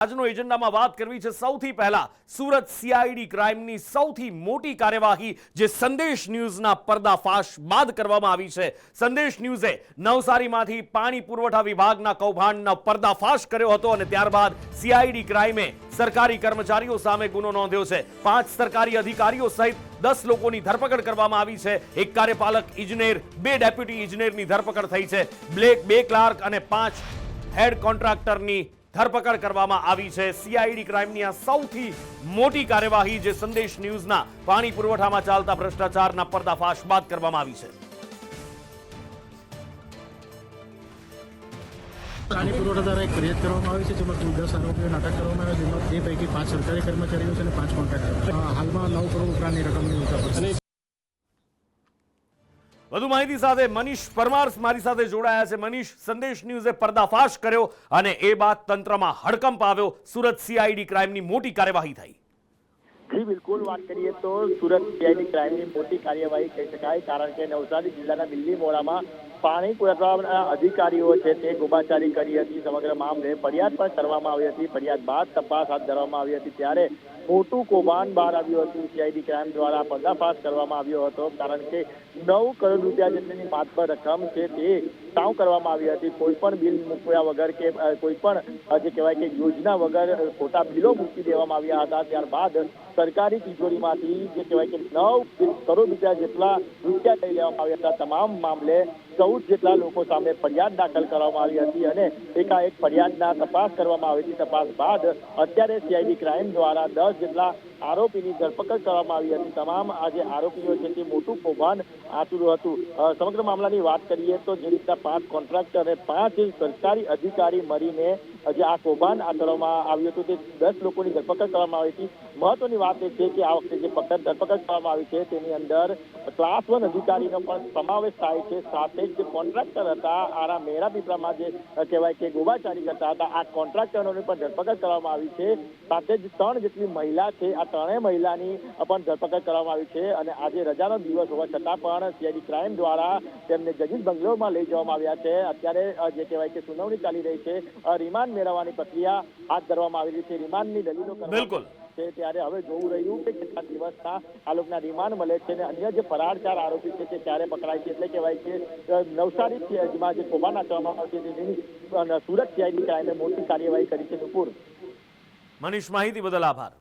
આજનો એજન્ડામાં વાત કરવી છે સૌથી પહેલા સુરત સીઆઈડી ક્રાઇમની સૌથી મોટી કાર્યવાહી જે સંદેશ ન્યૂઝના પર્દાફાશ બાદ કરવામાં આવી છે. સંદેશ ન્યૂઝે નવસારીમાંથી પાણી પુરવઠા વિભાગના કૌભાંડનો પર્દાફાશ કર્યો હતો અને ત્યારબાદ સીઆઈડી ક્રાઇમે સરકારી કર્મચારીઓ સામે ગુનો નોંધ્યો છે. પાંચ સરકારી અધિકારીઓ સહિત દસ લોકોની ધરપકડ કરવામાં આવી છે. એક કાર્યપાલક ઇજનેર, બે ડેપ્યુટી ઇજનેરની ધરપકડ થઈ છે. બ્લેક બે ક્લાર્ક અને પાંચ હેડ કોન્ટ્રાક્ટરની ધરપકડ કરવામાં આવી છે. સીઆઈડી ક્રાઇમની આ સૌથી મોટી કાર્યવાહી જે સંદેશ ન્યૂઝના પાણી પુરવઠામાં ચાલતા ભ્રષ્ટાચારના પર્દાફાશ બાદ કરવામાં આવી છે. પાણી પુરવઠા દ્વારા એક ફરિયાદ કરવામાં આવી છે, જેમાં દસ આરોપીઓને અટક કરવામાં આવ્યા, જેમાં તે પૈકી પાંચ સરકારી કર્મચારીઓ છે અને પાંચ કોન્ટ્રાક્ટર. હાલમાં નવ કરોડ ઉપરાંતની રકમની વધુ માહિતી સાથે મનીષ પરમાર મારી સાથે જોડાયા છે. મનીષ, સંદેશ ન્યૂઝે પર્દાફાશ કર્યો અને એ બાદ તંત્રમાં હડકંપ આવ્યો. સુરત સીઆઈડી ક્રાઇમની મોટી કાર્યવાહી થઈ. જી, બિલકુલ વાત કરીએ તો સુરત સીઆઈડી ક્રાઇમની મોટી કાર્યવાહી કહી શકાય, કારણ કે નવસારી જિલ્લાના બિલ્લી મોડામાં પાણી પુરવઠાના અધિકારીઓ છે તે ગોબાચારી કરી હતી. સમગ્ર મામલે ફરિયાદ પણ કરવામાં આવી હતી. ફરિયાદ બાદ તપાસ હાથ ધરવામાં આવી હતી. ત્યારે મોટું કૌભાંડ બહાર આવ્યું હતું. સીઆઈડી ક્રાઇમ દ્વારા પર્દાફાશ કરવામાં આવ્યો હતો. કારણ કે નવ કરોડ રૂપિયા જેટલીની માત્ર રકમ છે તે સાવ કરવામાં આવી હતી. કોઈ પણ બિલ મૂક્યા વગર કે કોઈ પણ જે કહેવાય કે યોજના વગર ખોટા બિલો મૂકી દેવામાં આવ્યા હતા. ત્યારબાદ સરકારી તિજોરીમાંથી જે કહેવાય કે નવ કરોડ રૂપિયા જેટલા રૂપિયા લઈ લેવામાં આવ્યા હતા, તમામ મામલે ચૌદ જેટલા લોકો સામે ફરિયાદ દાખલ કરવામાં આવી હતી અને એકાએક ફરિયાદના તપાસ કરવામાં આવી હતી. તપાસ બાદ અત્યારે સીઆઈડી ક્રાઇમ દ્વારા દસ જેટલા આરોપીની ધરપકડ કરવામાં આવી હતી. તમામ આ આરોપીઓ છે તે મોટું કૌભાંડ આચર્યું હતું. સમગ્ર મામલાની વાત કરીએ તો જે રીતના પાંચ કોન્ટ્રાક્ટર અને પાંચ સરકારી અધિકારી મળીને જે આ કૌભાંડ આચરવામાં આવ્યું હતું. તે દસ લોકોની ધરપકડ કરવામાં આવી હતી. મહત્વની વાત એ છે કે આ વખતે જે પકડ, ધરપકડ કરવામાં આવી છે તેની અંદર ક્લાસ વન અધિકારીનો પણ સમાવેશ થાય છે. સાથે જ જે કોન્ટ્રાક્ટર હતા, આરા મેરા પીપળામાં જે કહેવાય કે ગોબાચારી કરતા હતા, આ કોન્ટ્રાક્ટરોની પણ ધરપકડ કરવામાં આવી છે. સાથે જ ત્રણ જેટલી મહિલા છે, આ ત્રણેય મહિલાની પણ ધરપકડ કરવામાં આવી છે અને આજે રજાનો દિવસ હોવા છતાં પણ સીઆઈડી ક્રાઇમ દ્વારા તેમને જજીસ બંગલોરમાં લઈ જવામાં આવ્યા છે. અત્યારે જે કહેવાય કે સુનાવણી ચાલી રહી છે રિમાન્ડ મેળવવાની પ્રક્રિયા હાથ ધરવામાં આવી રહી છે. રિમાન્ડની દલીલો બિલકુલ. છે ત્યારે હવે જોવું રહ્યું કે કેટલા દિવસના આ લોકોના રિમાન્ડ મળે છે અને અન્ય જે ફરાર ચાર આરોપી છે તે ક્યારે પકડાય છે. એટલે કહેવાય કે નવસારીમાં જે કોબા આચરવામાં આવ્યું છે તેની સુરત સીઆઈડી ક્રાઇમે મોટી કાર્યવાહી કરી છે. નુપુર. મનીષ માહિતી બદલ આભાર.